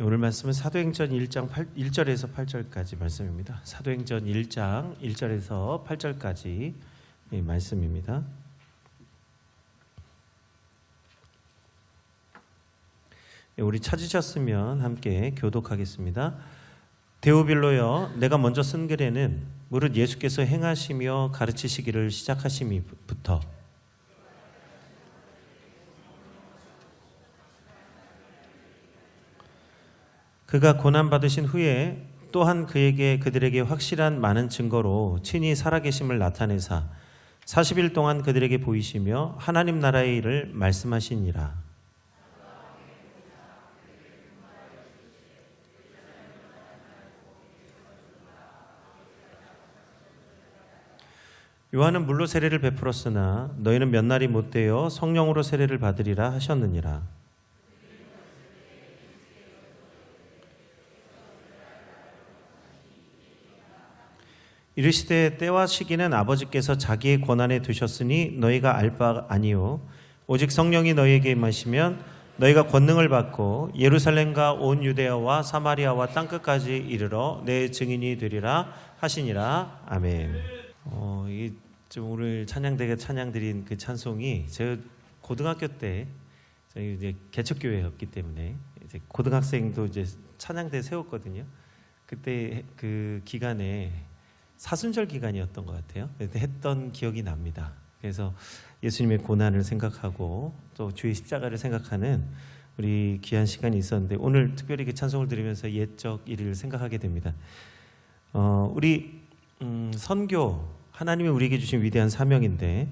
네, 오늘 말씀은 사도행전 1장 8, 1절에서 8절까지 말씀입니다. 사도행전 1장 1절에서 8절까지 예, 말씀입니다. 예, 우리 찾으셨으면 함께 교독하겠습니다. 데오빌로여 내가 먼저 쓴 글에는 무릇 예수께서 행하시며 가르치시기를 시작하심이부터 그가 고난 받으신 후에 또한 그에게 그들에게 확실한 많은 증거로 친히 살아계심을 나타내사 40일 동안 그들에게 보이시며 하나님 나라의 일을 말씀하시니라. 요한은 물로 세례를 베풀었으나 너희는 몇 날이 못 되어 성령으로 세례를 받으리라 하셨느니라. 이르시되 때와 시기는 아버지께서 자기의 권한에 두셨으니 너희가 알 바 아니요 오직 성령이 너희에게 임하시면 너희가 권능을 받고 예루살렘과 온 유대야와 사마리아와 땅 끝까지 이르러 내 증인이 되리라 하시니라 아멘. 어, 이좀 오늘 찬양대가 찬양드린 그 찬송이 제가 고등학교 때 저희 이제 개척교회였기 때문에 이제 고등학생도 이제 찬양대 세웠거든요. 그때 그 기간에 사순절 기간이었던 것 같아요. 했던 기억이 납니다. 그래서 예수님의 고난을 생각하고 또 주의 십자가를 생각하는 우리 귀한 시간이 있었는데 오늘 특별히 그 찬송을 들으면서 옛적 일을 생각하게 됩니다. 어, 우리 음, 선교 하나님이 우리에게 주신 위대한 사명인데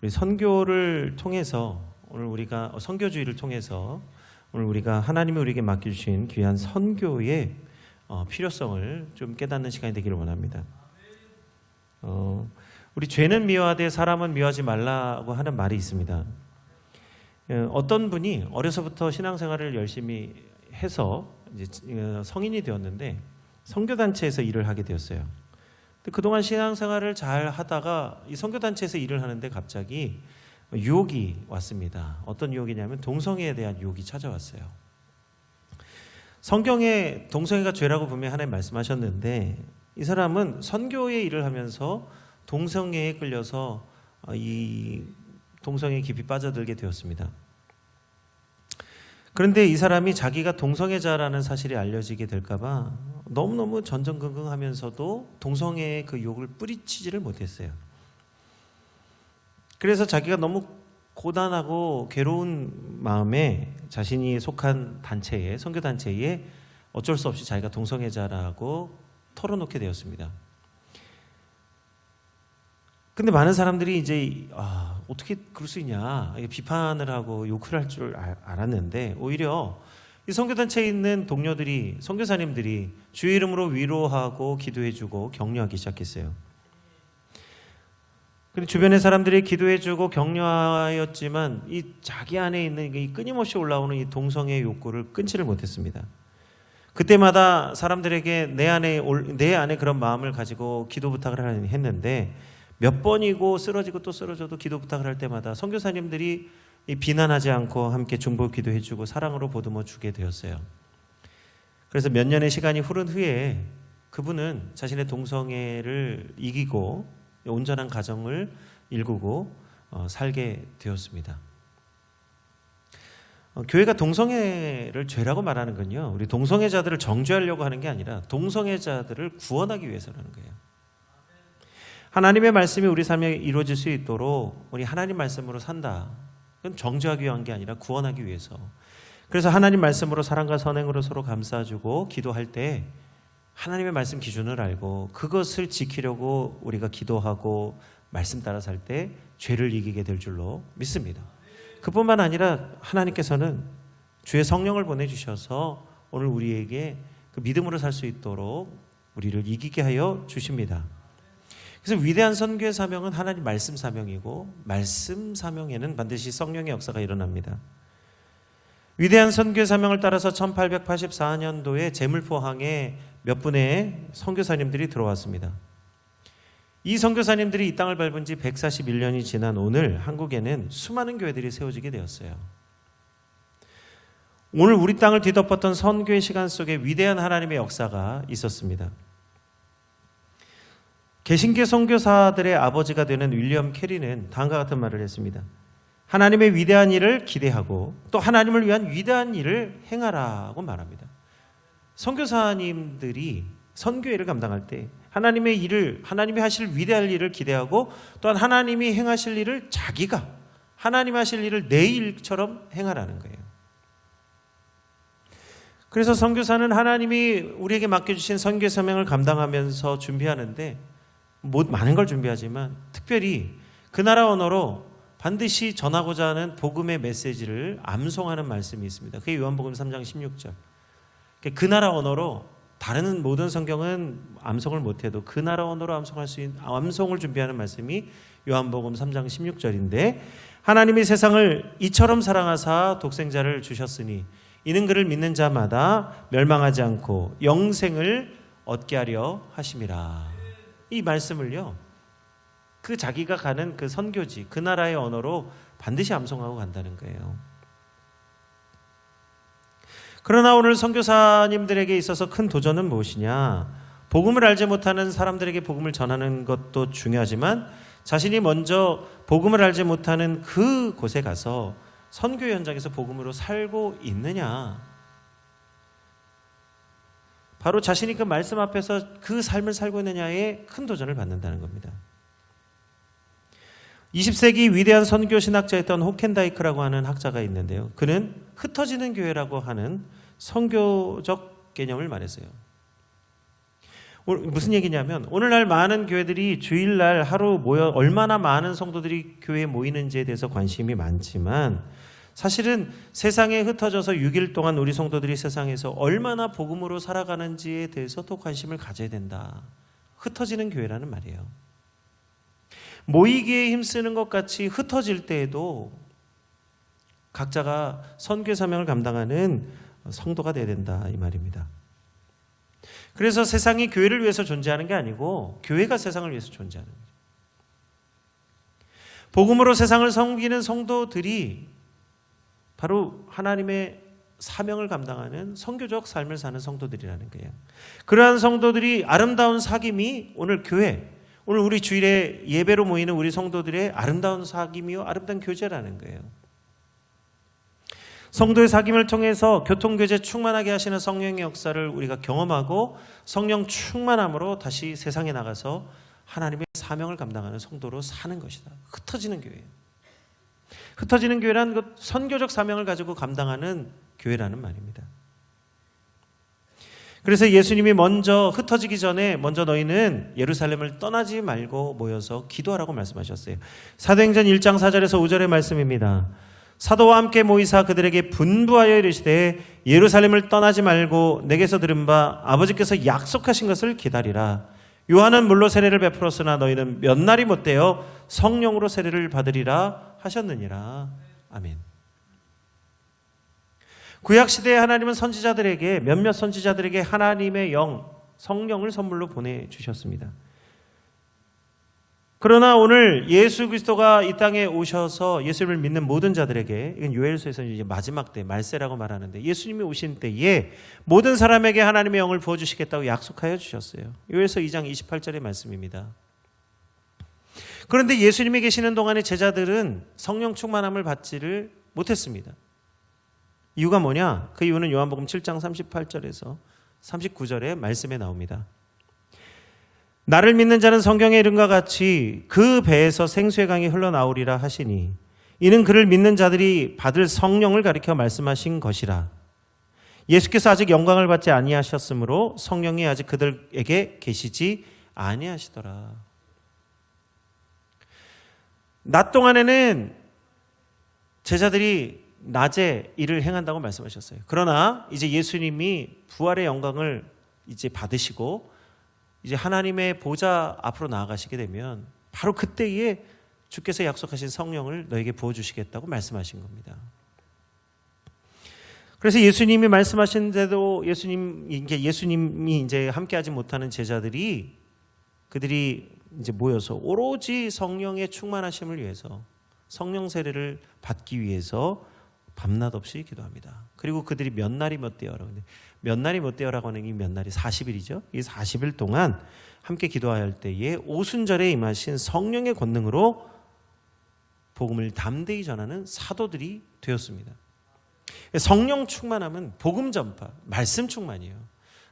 우리 선교를 통해서 오늘 우리가 어, 선교주의를 통해서 오늘 우리가 하나님이 우리에게 맡겨주신 귀한 선교의 어, 필요성을 좀 깨닫는 시간이 되기를 원합니다. 어, 우리 죄는 미워하되 사람은 미워하지 말라고 하는 말이 있습니다. 어, 어떤 분이 어려서부터 신앙생활을 열심히 해서 이제 어, 성인이 되었는데 선교단체에서 일을 하게 되었어요. 그동안 신앙생활을 잘 하다가 이 선교단체에서 일을 하는데 갑자기 유혹이 왔습니다. 어떤 유혹이냐면 동성애에 대한 유혹이 찾아왔어요. 성경에 동성애가 죄라고 분명히 하나님 말씀하셨는데 이 사람은 선교의 일을 하면서 동성애에 끌려서 어, 이 동성애에 깊이 빠져들게 되었습니다. 그런데 이 사람이 자기가 동성애자라는 사실이 알려지게 될까봐 너무너무 전전긍긍하면서도 동성애의 그 욕을 뿌리치지를 못했어요. 그래서 자기가 너무 고단하고 괴로운 마음에 자신이 속한 단체에 선교 단체에 어쩔 수 없이 자기가 동성애자라고 털어놓게 되었습니다. 근데 많은 사람들이 이제 아, 어떻게 그럴 수 있냐 비판을 하고 욕을 할 줄 알았는데 오히려 이 선교단체에 있는 동료들이 선교사님들이 주의 이름으로 위로하고 기도해주고 격려하기 시작했어요. 근데 주변의 사람들이 기도해주고 격려하였지만 이 자기 안에 있는 이 끊임없이 올라오는 이 동성의 욕구를 끊지를 못했습니다. 그때마다 사람들에게 내 안에 내 안에 그런 마음을 가지고 기도 부탁을 했는데 몇 번이고 쓰러지고 또 쓰러져도 기도 부탁을 할 때마다 선교사님들이 비난하지 않고 함께 중보 기도해주고 사랑으로 보듬어 주게 되었어요. 그래서 몇 년의 시간이 흐른 후에 그분은 자신의 동성애를 이기고 온전한 가정을 일구고 어, 살게 되었습니다. 어, 교회가 동성애를 죄라고 말하는 건요. 우리 동성애자들을 정죄하려고 하는 게 아니라 동성애자들을 구원하기 위해서라는 거예요. 하나님의 말씀이 우리 삶에 이루어질 수 있도록 우리 하나님 말씀으로 산다. 그건 정죄하기 위한 게 아니라 구원하기 위해서. 그래서 하나님 말씀으로 사랑과 선행으로 서로 감싸주고 기도할 때 하나님의 말씀 기준을 알고 그것을 지키려고 우리가 기도하고 말씀 따라 살 때 죄를 이기게 될 줄로 믿습니다. 그뿐만 아니라 하나님께서는 주의 성령을 보내주셔서 오늘 우리에게 그 믿음으로 살 수 있도록 우리를 이기게 하여 주십니다. 그래서 위대한 선교의 사명은 하나님 말씀 사명이고 말씀 사명에는 반드시 성령의 역사가 일어납니다. 위대한 선교의 사명을 따라서 1884년도에 제물포항에 몇 분의 선교사님들이 들어왔습니다. 이 선교사님들이 이 땅을 밟은 지 141년이 지난 오늘 한국에는 수많은 교회들이 세워지게 되었어요. 오늘 우리 땅을 뒤덮었던 선교의 시간 속에 위대한 하나님의 역사가 있었습니다. 개신교 선교사들의 아버지가 되는 윌리엄 캐리는 다음과 같은 말을 했습니다. 하나님의 위대한 일을 기대하고 또 하나님을 위한 위대한 일을 행하라고 말합니다. 선교사님들이 선교회를 감당할 때 하나님의 일을 하나님이 하실 위대한 일을 기대하고 또한 하나님이 행하실 일을 자기가 하나님 하실 일을 내 일처럼 행하라는 거예요. 그래서 선교사는 하나님이 우리에게 맡겨주신 선교 사명을 감당하면서 준비하는데 뭐 많은 걸 준비하지만 특별히 그 나라 언어로 반드시 전하고자 하는 복음의 메시지를 암송하는 말씀이 있습니다. 그게 요한복음 3장 16절. 그 나라 언어로 다른 모든 성경은 암송을 못해도 그 나라 언어로 암송할 수 있는 암송을 준비하는 말씀이 요한복음 3장 16절인데 하나님이 세상을 이처럼 사랑하사 독생자를 주셨으니 이는 그를 믿는 자마다 멸망하지 않고 영생을 얻게 하려 하심이라. 이 말씀을요. 그 자기가 가는 그 선교지 그 나라의 언어로 반드시 암송하고 간다는 거예요. 그러나 오늘 선교사님들에게 있어서 큰 도전은 무엇이냐? 복음을 알지 못하는 사람들에게 복음을 전하는 것도 중요하지만 자신이 먼저 복음을 알지 못하는 그 곳에 가서 선교 현장에서 복음으로 살고 있느냐? 바로 자신이 그 말씀 앞에서 그 삶을 살고 있느냐에 큰 도전을 받는다는 겁니다. 20세기 위대한 선교 신학자였던 호켄다이크라고 하는 학자가 있는데요. 그는 흩어지는 교회라고 하는 선교적 개념을 말했어요. 무슨 얘기냐면 오늘날 많은 교회들이 주일날 하루 모여 얼마나 많은 성도들이 교회에 모이는지에 대해서 관심이 많지만 사실은 세상에 흩어져서 6일 동안 우리 성도들이 세상에서 얼마나 복음으로 살아가는지에 대해서도 관심을 가져야 된다. 흩어지는 교회라는 말이에요. 모이기에 힘쓰는 것 같이 흩어질 때에도 각자가 선교 사명을 감당하는 성도가 돼야 된다 이 말입니다. 그래서 세상이 교회를 위해서 존재하는 게 아니고 교회가 세상을 위해서 존재하는. 복음으로 세상을 섬기는 성도들이 바로 하나님의 사명을 감당하는 성교적 삶을 사는 성도들이라는 거예요. 그러한 성도들이 아름다운 사귐이 오늘 교회, 오늘 우리 주일에 예배로 모이는 우리 성도들의 아름다운 사귐이요, 아름다운 교제라는 거예요. 성도의 사귐을 통해서 교통교제 충만하게 하시는 성령의 역사를 우리가 경험하고 성령 충만함으로 다시 세상에 나가서 하나님의 사명을 감당하는 성도로 사는 것이다. 흩어지는 교회예요. 흩어지는 교회란 그 선교적 사명을 가지고 감당하는 교회라는 말입니다. 그래서 예수님이 먼저 흩어지기 전에 먼저 너희는 예루살렘을 떠나지 말고 모여서 기도하라고 말씀하셨어요. 사도행전 1장 4절에서 5절의 말씀입니다. 사도와 함께 모이사 그들에게 분부하여 이르시되 예루살렘을 떠나지 말고 내게서 들은 바 아버지께서 약속하신 것을 기다리라. 요한은 물로 세례를 베풀었으나 너희는 몇 날이 못되어 성령으로 세례를 받으리라 하셨느니라. 아멘. 구약 시대에 하나님은 선지자들에게 몇몇 선지자들에게 하나님의 영 성령을 선물로 보내 주셨습니다. 그러나 오늘 예수 그리스도가 이 땅에 오셔서 예수님을 믿는 모든 자들에게 이건 요엘서에서 이제 마지막 때 말세라고 말하는데 예수님이 오신 때에 모든 사람에게 하나님의 영을 부어 주시겠다고 약속하여 주셨어요. 요엘서 2장 28절의 말씀입니다. 그런데 예수님이 계시는 동안에 제자들은 성령 충만함을 받지를 못했습니다. 이유가 뭐냐? 그 이유는 요한복음 7장 38절에서 39절의 말씀에 나옵니다. 나를 믿는 자는 성경의 이름과 같이 그 배에서 생수의 강이 흘러나오리라 하시니 이는 그를 믿는 자들이 받을 성령을 가리켜 말씀하신 것이라. 예수께서 아직 영광을 받지 아니하셨으므로 성령이 아직 그들에게 계시지 아니하시더라. 낮 동안에는 제자들이 낮에 일을 행한다고 말씀하셨어요. 그러나 이제 예수님이 부활의 영광을 이제 받으시고 이제 하나님의 보좌 앞으로 나아가시게 되면 바로 그때에 주께서 약속하신 성령을 너에게 부어 주시겠다고 말씀하신 겁니다. 그래서 예수님이 말씀하신 대로 예수님 이제 예수님이 이제 함께하지 못하는 제자들이 그들이 이제 모여서 오로지 성령의 충만하심을 위해서 성령 세례를 받기 위해서 밤낮 없이 기도합니다. 그리고 그들이 몇 날이 몇 하는데 몇 날이 몇 대여라고 하는 이몇 날이 40일이죠. 이 40일 동안 함께 기도할 때에 오순절에 임하신 성령의 권능으로 복음을 담대히 전하는 사도들이 되었습니다. 성령 충만함은 복음 전파, 말씀 충만이에요.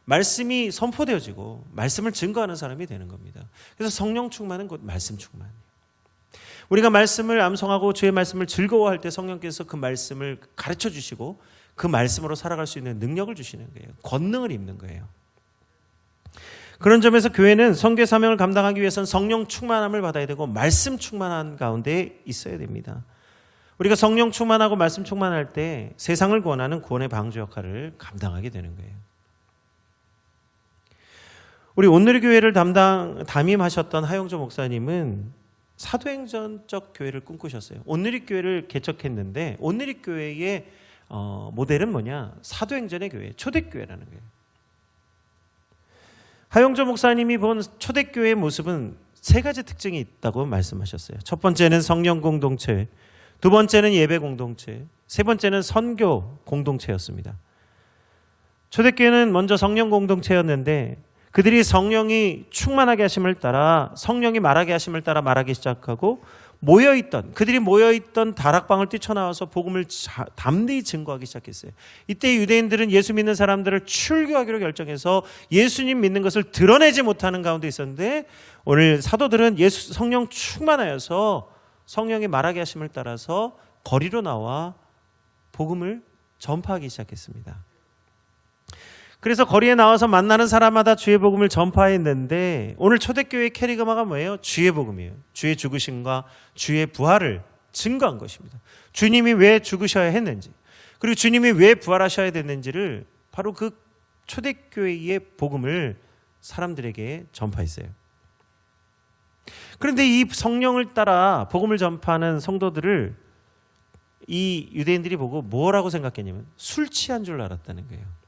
말씀이 선포되어지고 말씀을 증거하는 사람이 되는 겁니다. 그래서 성령 충만은 곧 말씀 충만이에요. 우리가 말씀을 암송하고 주의 말씀을 즐거워할 때 성령께서 그 말씀을 가르쳐 주시고 그 말씀으로 살아갈 수 있는 능력을 주시는 거예요. 권능을 입는 거예요. 그런 점에서 교회는 성교 사명을 감당하기 위해서는 성령 충만함을 받아야 되고 말씀 충만한 가운데 있어야 됩니다. 우리가 성령 충만하고 말씀 충만할 때 세상을 구원하는 구원의 방주 역할을 감당하게 되는 거예요. 우리 오늘의 교회를 담당 담임하셨던 하영조 목사님은 사도행전적 교회를 꿈꾸셨어요. 오늘의 교회를 개척했는데 오늘의 교회의 어, 모델은 뭐냐? 사도행전의 교회, 초대교회라는 거예요. 하영조 목사님이 본 초대교회의 모습은 세 가지 특징이 있다고 말씀하셨어요. 첫 번째는 성령 공동체, 두 번째는 예배 공동체, 세 번째는 선교 공동체였습니다. 초대교회는 먼저 성령 공동체였는데 그들이 성령이 충만하게 하심을 따라 성령이 말하게 하심을 따라 말하기 시작하고 모여있던 그들이 모여있던 다락방을 뛰쳐나와서 복음을 자- 담대히 증거하기 시작했어요. 이때 유대인들은 예수 믿는 사람들을 출교하기로 결정해서 예수님 믿는 것을 드러내지 못하는 가운데 있었는데 오늘 사도들은 예수 성령 충만하여서 성령이 말하게 하심을 따라서 거리로 나와 복음을 전파하기 시작했습니다. 그래서 거리에 나와서 만나는 사람마다 주의 복음을 전파했는데 오늘 초대교회 캐리그마가 뭐예요? 주의 복음이에요. 주의 죽으심과 주의 부활을 증거한 것입니다. 주님이 왜 죽으셔야 했는지 그리고 주님이 왜 부활하셔야 됐는지를 바로 그 초대교회의 복음을 사람들에게 전파했어요. 그런데 이 성령을 따라 복음을 전파하는 성도들을 이 유대인들이 보고 뭐라고 생각했냐면 술 취한 줄 알았다는 거예요.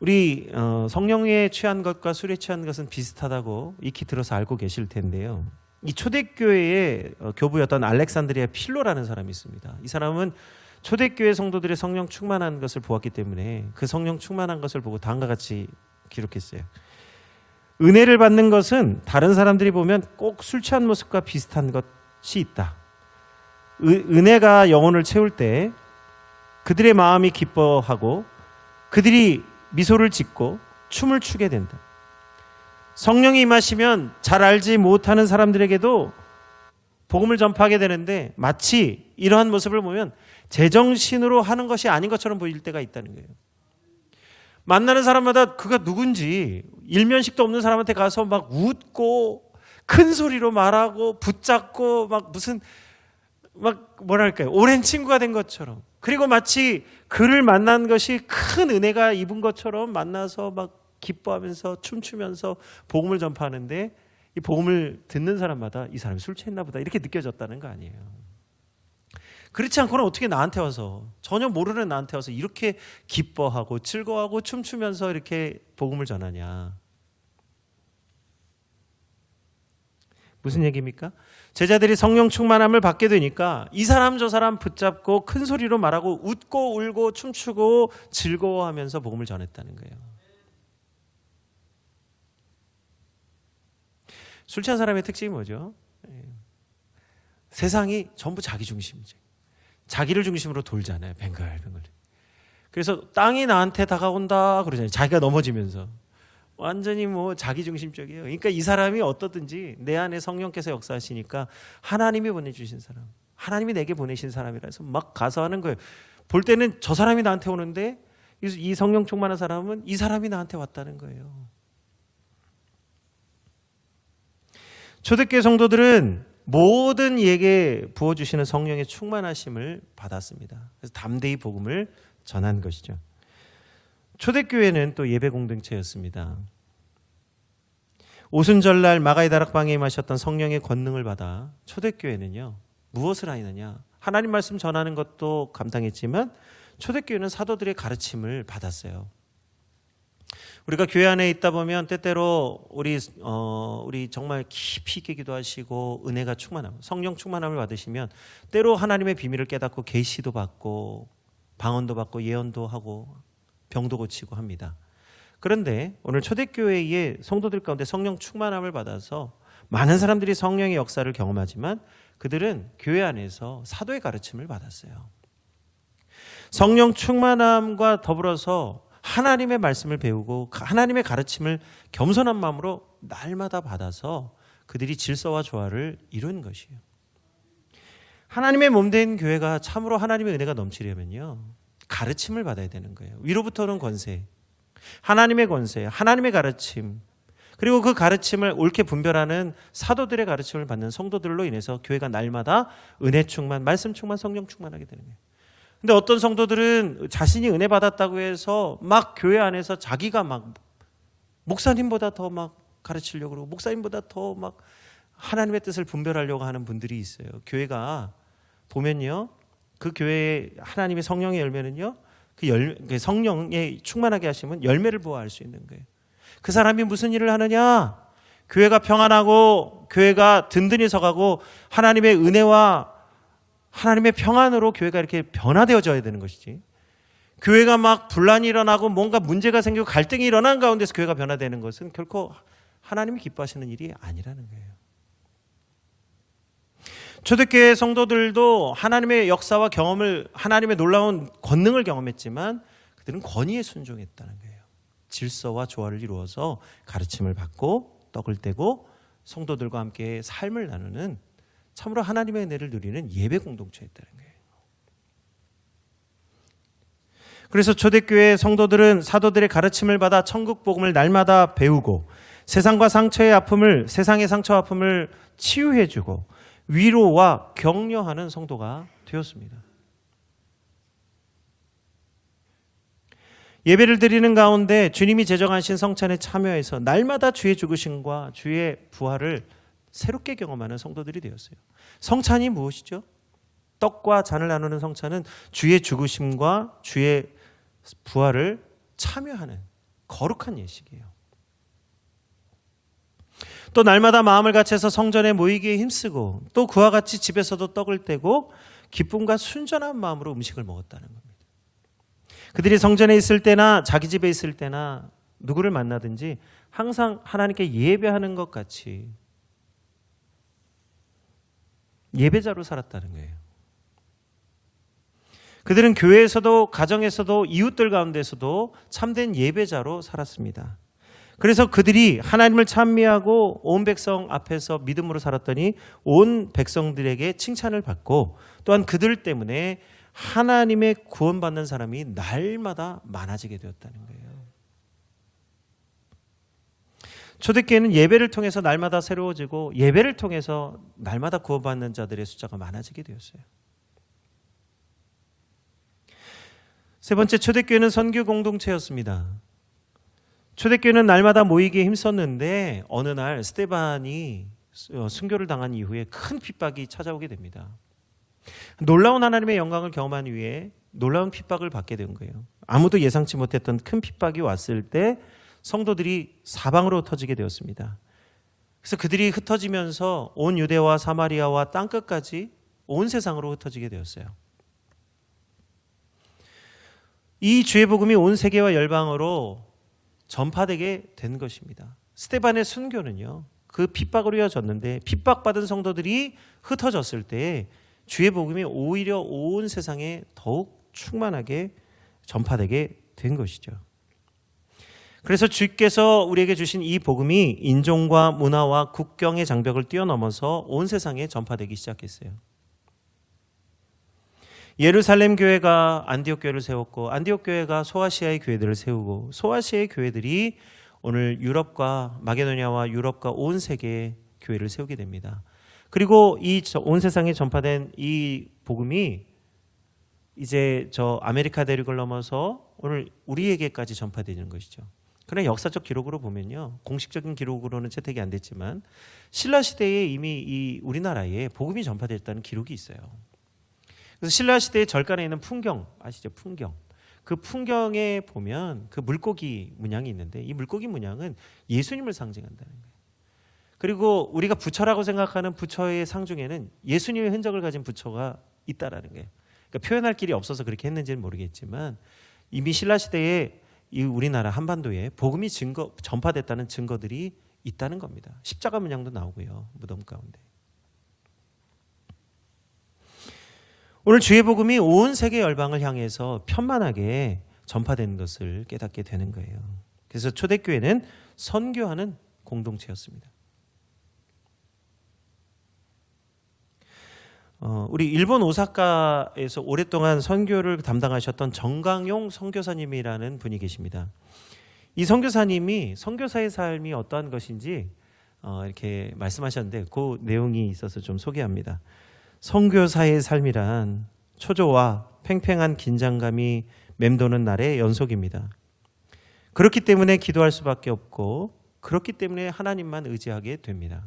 우리 어, 성령에 취한 것과 술에 취한 것은 비슷하다고 익히 들어서 알고 계실 텐데요. 이 초대교회의 어, 교부였던 알렉산드리아 필로라는 사람이 있습니다. 이 사람은 초대교회 성도들의 성령 충만한 것을 보았기 때문에 그 성령 충만한 것을 보고 다음과 같이 기록했어요. 은혜를 받는 것은 다른 사람들이 보면 꼭 술 취한 모습과 비슷한 것이 있다. 은- 은혜가 영혼을 채울 때 그들의 마음이 기뻐하고 그들이 미소를 짓고 춤을 추게 된다. 성령이 임하시면 잘 알지 못하는 사람들에게도 복음을 전파하게 되는데 마치 이러한 모습을 보면 제정신으로 하는 것이 아닌 것처럼 보일 때가 있다는 거예요. 만나는 사람마다 그가 누군지 일면식도 없는 사람한테 가서 막 웃고 큰 소리로 말하고 붙잡고 막 무슨 막 뭐랄까요 오랜 친구가 된 것처럼 그리고 마치 그를 만난 것이 큰 은혜가 입은 것처럼 만나서 막 기뻐하면서 춤추면서 복음을 전파하는데 이 복음을 듣는 사람마다 이 사람이 술 취했나 보다 이렇게 느껴졌다는 거 아니에요. 그렇지 않고는 어떻게 나한테 와서 전혀 모르는 나한테 와서 이렇게 기뻐하고 즐거워하고 춤추면서 이렇게 복음을 전하냐. 무슨 얘기입니까? 제자들이 성령 충만함을 받게 되니까 이 사람 저 사람 붙잡고 큰 소리로 말하고 웃고 울고 춤추고 즐거워하면서 복음을 전했다는 거예요. 술 취한 사람의 특징이 뭐죠? 예. 세상이 전부 자기 중심이죠. 자기를 중심으로 돌잖아요. 뱅글뱅글. 그래서 땅이 나한테 다가온다 그러잖아요. 자기가 넘어지면서. 완전히 뭐 자기 중심적이에요. 그러니까 이 사람이 어떻든지 내 안에 성령께서 역사하시니까 하나님이 보내주신 사람, 하나님이 내게 보내신 사람이라서 막 가서 하는 거예요. 볼 때는 저 사람이 나한테 오는데 이- 이 성령 충만한 사람은 이 사람이 나한테 왔다는 거예요. 초대교회 성도들은 모든 이에게 부어주시는 성령의 충만하심을 받았습니다. 그래서 담대히 복음을 전한 것이죠. 초대교회는 또 예배 공동체였습니다. 오순절날 마가이 다락방에 임하셨던 성령의 권능을 받아 초대교회는요 무엇을 하느냐 하나님 말씀 전하는 것도 감당했지만 초대교회는 사도들의 가르침을 받았어요. 우리가 교회 안에 있다 보면 때때로 우리 어 우리 정말 깊이 있게 기도하시고 은혜가 충만함, 성령 충만함을 받으시면 때로 하나님의 비밀을 깨닫고 계시도 받고 방언도 받고 예언도 하고 병도 고치고 합니다. 그런데 오늘 초대교회의 성도들 가운데 성령 충만함을 받아서 많은 사람들이 성령의 역사를 경험하지만 그들은 교회 안에서 사도의 가르침을 받았어요. 성령 충만함과 더불어서 하나님의 말씀을 배우고 하나님의 가르침을 겸손한 마음으로 날마다 받아서 그들이 질서와 조화를 이룬 것이에요. 하나님의 몸 된 교회가 참으로 하나님의 은혜가 넘치려면요. 가르침을 받아야 되는 거예요. 위로부터는 권세, 하나님의 권세, 하나님의 가르침, 그리고 그 가르침을 옳게 분별하는 사도들의 가르침을 받는 성도들로 인해서 교회가 날마다 은혜 충만, 말씀 충만, 성령 충만하게 되는 거예요. 근데 어떤 성도들은 자신이 은혜 받았다고 해서 막 교회 안에서 자기가 막 목사님보다 더 막 가르치려고 그러고 목사님보다 더 막 하나님의 뜻을 분별하려고 하는 분들이 있어요. 교회가 보면요. 그 교회에 하나님의 성령의 열매는요. 그 열, 그 성령에 충만하게 하시면 열매를 보아할 수 있는 거예요. 그 사람이 무슨 일을 하느냐? 교회가 평안하고 교회가 든든히 서가고 하나님의 은혜와 하나님의 평안으로 교회가 이렇게 변화되어져야 되는 것이지. 교회가 막 분란이 일어나고 뭔가 문제가 생기고 갈등이 일어난 가운데서 교회가 변화되는 것은 결코 하나님이 기뻐하시는 일이 아니라는 거예요. 초대교회 성도들도 하나님의 역사와 경험을 하나님의 놀라운 권능을 경험했지만 그들은 권위에 순종했다는 거예요. 질서와 조화를 이루어서 가르침을 받고 떡을 떼고 성도들과 함께 삶을 나누는 참으로 하나님의 은혜를 누리는 예배 공동체였다는 거예요. 그래서 초대교회 성도들은 사도들의 가르침을 받아 천국 복음을 날마다 배우고 세상과 상처의 아픔을 세상의 상처와 아픔을 치유해 주고 위로와 격려하는 성도가 되었습니다. 예배를 드리는 가운데 주님이 제정하신 성찬에 참여해서 날마다 주의 죽으심과 주의 부활을 새롭게 경험하는 성도들이 되었어요. 성찬이 무엇이죠? 떡과 잔을 나누는 성찬은 주의 죽으심과 주의 부활을 참여하는 거룩한 예식이에요. 또 날마다 마음을 같이해서 성전에 모이기에 힘쓰고 또 그와 같이 집에서도 떡을 떼고 기쁨과 순전한 마음으로 음식을 먹었다는 겁니다. 그들이 성전에 있을 때나 자기 집에 있을 때나 누구를 만나든지 항상 하나님께 예배하는 것 같이 예배자로 살았다는 거예요. 그들은 교회에서도 가정에서도 이웃들 가운데서도 참된 예배자로 살았습니다. 그래서 그들이 하나님을 찬미하고 온 백성 앞에서 믿음으로 살았더니 온 백성들에게 칭찬을 받고 또한 그들 때문에 하나님의 구원받는 사람이 날마다 많아지게 되었다는 거예요. 초대교회는 예배를 통해서 날마다 새로워지고 예배를 통해서 날마다 구원받는 자들의 숫자가 많아지게 되었어요. 세 번째 초대교회는 선교 공동체였습니다. 초대교회는 날마다 모이기에 힘썼는데 어느 날 스테반이 순교를 당한 이후에 큰 핍박이 찾아오게 됩니다. 놀라운 하나님의 영광을 경험한 위에 놀라운 핍박을 받게 된 거예요. 아무도 예상치 못했던 큰 핍박이 왔을 때 성도들이 사방으로 흩어지게 되었습니다. 그래서 그들이 흩어지면서 온 유대와 사마리아와 땅 끝까지 온 세상으로 흩어지게 되었어요. 이 주의 복음이 온 세계와 열방으로 전파되게 된 것입니다. 스테반의 순교는요. 그 핍박으로 이어졌는데 핍박받은 성도들이 흩어졌을 때 주의 복음이 오히려 온 세상에 더욱 충만하게 전파되게 된 것이죠. 그래서 주께서 우리에게 주신 이 복음이 인종과 문화와 국경의 장벽을 뛰어넘어서 온 세상에 전파되기 시작했어요. 예루살렘 교회가 안디옥 교회를 세웠고 안디옥 교회가 소아시아의 교회들을 세우고 소아시아의 교회들이 오늘 유럽과 마게도니아와 유럽과 온 세계의 교회를 세우게 됩니다. 그리고 이 온 세상에 전파된 이 복음이 이제 저 아메리카 대륙을 넘어서 오늘 우리에게까지 전파되는 것이죠. 그러나 역사적 기록으로 보면요. 공식적인 기록으로는 채택이 안 됐지만 신라 시대에 이미 이 우리나라에 복음이 전파됐다는 기록이 있어요. 그래서 신라 시대의 절간에 있는 풍경 아시죠? 풍경. 그 풍경에 보면 그 물고기 문양이 있는데 이 물고기 문양은 예수님을 상징한다는 거예요. 그리고 우리가 부처라고 생각하는 부처의 상 중에는 예수님의 흔적을 가진 부처가 있다라는 거예요. 그러니까 표현할 길이 없어서 그렇게 했는지는 모르겠지만 이미 신라 시대에 이 우리나라 한반도에 복음이 증거 전파됐다는 증거들이 있다는 겁니다. 십자가 문양도 나오고요. 무덤 가운데. 오늘 주의 복음이 온 세계 열방을 향해서 편만하게 전파되는 것을 깨닫게 되는 거예요. 그래서 초대교회는 선교하는 공동체였습니다. 어, 우리 일본 오사카에서 오랫동안 선교를 담당하셨던 정강용 선교사님이라는 분이 계십니다. 이 선교사님이 선교사의 삶이 어떠한 것인지 어, 이렇게 말씀하셨는데 그 내용이 있어서 좀 소개합니다. 선교사의 삶이란 초조와 팽팽한 긴장감이 맴도는 날의 연속입니다. 그렇기 때문에 기도할 수밖에 없고 그렇기 때문에 하나님만 의지하게 됩니다.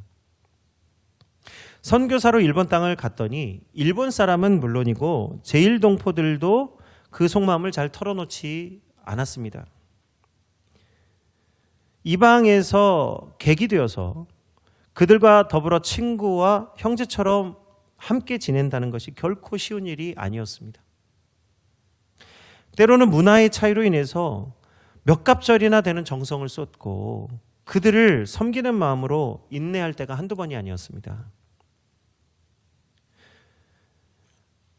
선교사로 일본 땅을 갔더니 일본 사람은 물론이고 제일 동포들도 그 속마음을 잘 털어놓지 않았습니다. 이방에서 객이 되어서 그들과 더불어 친구와 형제처럼 함께 지낸다는 것이 결코 쉬운 일이 아니었습니다. 때로는 문화의 차이로 인해서 몇 갑절이나 되는 정성을 쏟고 그들을 섬기는 마음으로 인내할 때가 한두 번이 아니었습니다.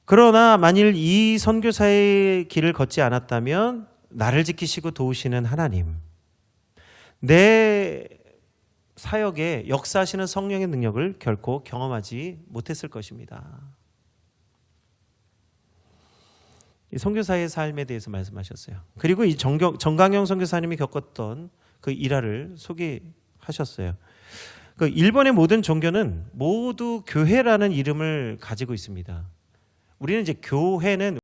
그러나 만일 이 선교사의 길을 걷지 않았다면 나를 지키시고 도우시는 하나님, 내 사역에 역사하시는 성령의 능력을 결코 경험하지 못했을 것입니다. 이 선교사의 삶에 대해서 말씀하셨어요. 그리고 이 정경, 정강영 선교사님이 겪었던 그 일화를 소개하셨어요. 그 일본의 모든 종교는 모두 교회라는 이름을 가지고 있습니다. 우리는 이제 교회는